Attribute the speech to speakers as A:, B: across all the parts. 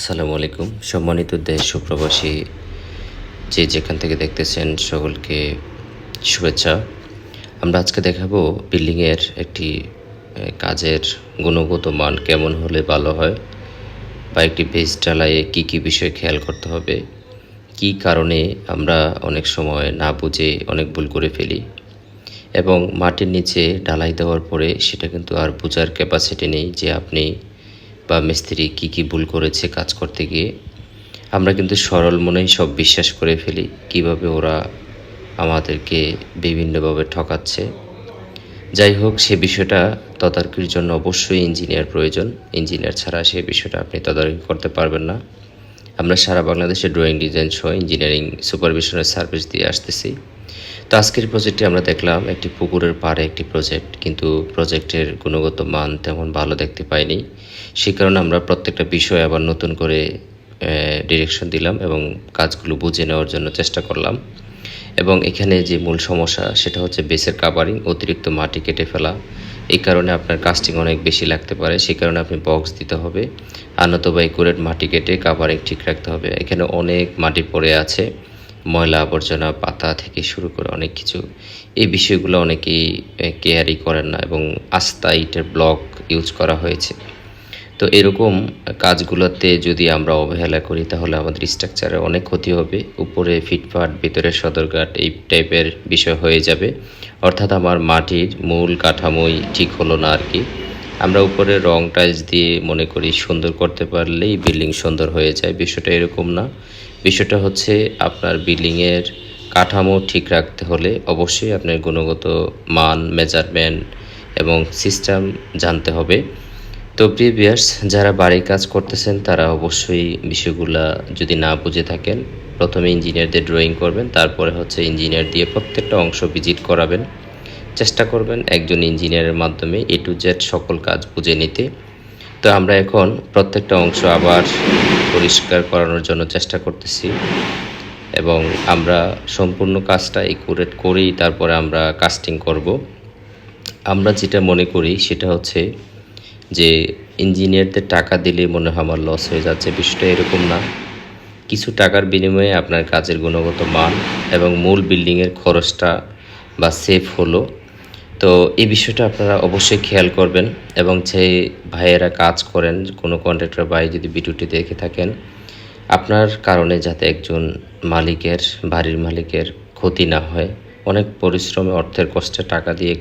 A: আসসালামু আলাইকুম। সম্মানিত দেশ সুপ্রবাসী যে যেখান থেকে দেখতেছেন সকলকে শুভেচ্ছা। আমরা আজকে দেখাবো বিল্ডিংয়ের একটি কাজের গুণগত মান কেমন হলে ভালো হয় বা একটি বেস ঢালাইয়ে কী কী বিষয় খেয়াল করতে হবে, কী কারণে আমরা অনেক সময় না বুঝে অনেক ভুল করে ফেলি এবং মাটির নিচে ঢালাই দেওয়ার পরে সেটা কিন্তু আর বোঝার ক্যাপাসিটি নেই যে আপনি বা মিস্ত্রি কী কী ভুল করেছে কাজ করতে গিয়ে, আমরা কিন্তু সরল মনেই সব বিশ্বাস করে ফেলি কীভাবে ওরা আমাদেরকে বিভিন্নভাবে ঠকাচ্ছে। যাই হোক, সে বিষয়টা তদারকির জন্য অবশ্যই ইঞ্জিনিয়ার প্রয়োজন। ইঞ্জিনিয়ার ছাড়া সে বিষয়টা আপনি তদারকি করতে পারবেন না। আমরা সারা বাংলাদেশে ড্রয়িং ডিজাইন সহ ইঞ্জিনিয়ারিং সুপারভিশনের সার্ভিস দিয়ে আসতেছি। তো আজকের প্রজেক্টে আমরা দেখলাম, একটি পুকুরের পাড়ে একটি প্রজেক্ট কিন্তু প্রজেক্টের গুণগত মান তেমন ভালো দেখতে পাইনি। সে কারণে আমরা প্রত্যেকটা বিষয় আবার নতুন করে ডিরেকশন দিলাম এবং কাজগুলো বুঝে নেওয়ার জন্য চেষ্টা করলাম। এবং এখানে যে মূল সমস্যা, সেটা হচ্ছে বেসের কাভারিং অতিরিক্ত মাটি কেটে ফেলা। এই কারণে আপনার কাস্টিং অনেক বেশি লাগতে পারে সেই কারণে আপনি বক্স দিতে হবে। আর নতুবা একুরেট মাটি কেটে কাভারিং ঠিক রাখতে হবে। এখানে অনেক মাটি পড়ে আছে। ময়লা আবর্জনা, পাতা থেকে শুরু করে অনেক কিছু। এই বিষয়গুলো অনেকেই কেয়ারই করেন না এবং আস্তা ইটের ব্লক ইউজ করা হয়েছে। তো এরকম কাজগুলোতে যদি আমরা অবহেলা করি, তাহলে আমাদের স্ট্রাকচারে অনেক ক্ষতি হবে। উপরে ফিটফাট, ভিতরে সদরঘাট, এই টাইপের বিষয় হয়ে যাবে। অর্থাৎ আমার মাটির মূল কাঠামোই ঠিক হলো না আর কি। আমরা উপরে রং টাইলস দিয়ে মনে করি সুন্দর করতে পারলেই বিল্ডিং সুন্দর হয়ে যায়, বিষয়টা এরকম না। বিষয়টা হচ্ছে আপনার বিল্ডিংয়ের কাঠামো ঠিক রাখতে হলে অবশ্যই আপনার গুণগত মান মেজারমেন্ট এবং সিস্টেম জানতে হবে। তো প্রিভিয়াস যারা বাড়ির কাজ করতেছেন, তারা অবশ্যই বিষয়গুলা যদি না বুঝে থাকেন, প্রথমে ইঞ্জিনিয়ারদের ড্রয়িং করবেন, তারপরে হচ্ছে ইঞ্জিনিয়ার দিয়ে প্রত্যেকটা অংশ ভিজিট করাবেন। চেষ্টা করবেন একজন ইঞ্জিনিয়ারের মাধ্যমে এ টু জেড সকল কাজ বুঝে নিতে। তো আমরা এখন প্রত্যেকটা অংশ আবার পরিষ্কার করানোর জন্য চেষ্টা করতেছি এবং আমরা সম্পূর্ণ কাজটা একুরেট করেই তারপরে আমরা কাস্টিং করব। আমরা যেটা মনে করি সেটা হচ্ছে যে ইঞ্জিনিয়ারদের টাকা দিলে মনে হয় আমার লস হয়ে যাচ্ছে, বিষয়টা এরকম না। কিছু টাকার বিনিময়ে আপনার কাজের গুণগত মান এবং মূল বিল্ডিংয়ের খরচটা বা সেফ হলো। তো এই বিষয়টা আপনারা অবশ্যই খেয়াল করবেন এবং যে ভাইয়েরা কাজ করেন, কোনো কন্ট্রাক্টর ভাই যদি ভিডিওটি দেখে থাকেন, আপনার কারণে যাতে একজন মালিকের, বাড়ির মালিকের ক্ষতি না হয়, অনেক পরিশ্রমে, অর্থের কষ্টে টাকা দিয়ে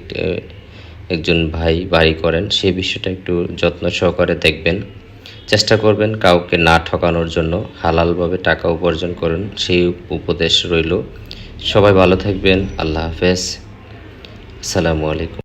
A: একজন ভাই বাড়ি করেন সেই বিষয়টা একটু যত্ন সহকারে দেখবেন। চেষ্টা করবেন কাউকে না ঠকানোর জন্য, হালালভাবে টাকা উপার্জন করুন, সেই উপদেশ রইল। সবাই ভালো থাকবেন, আল্লাহ হাফেজ। আসসালামু আলাইকুম।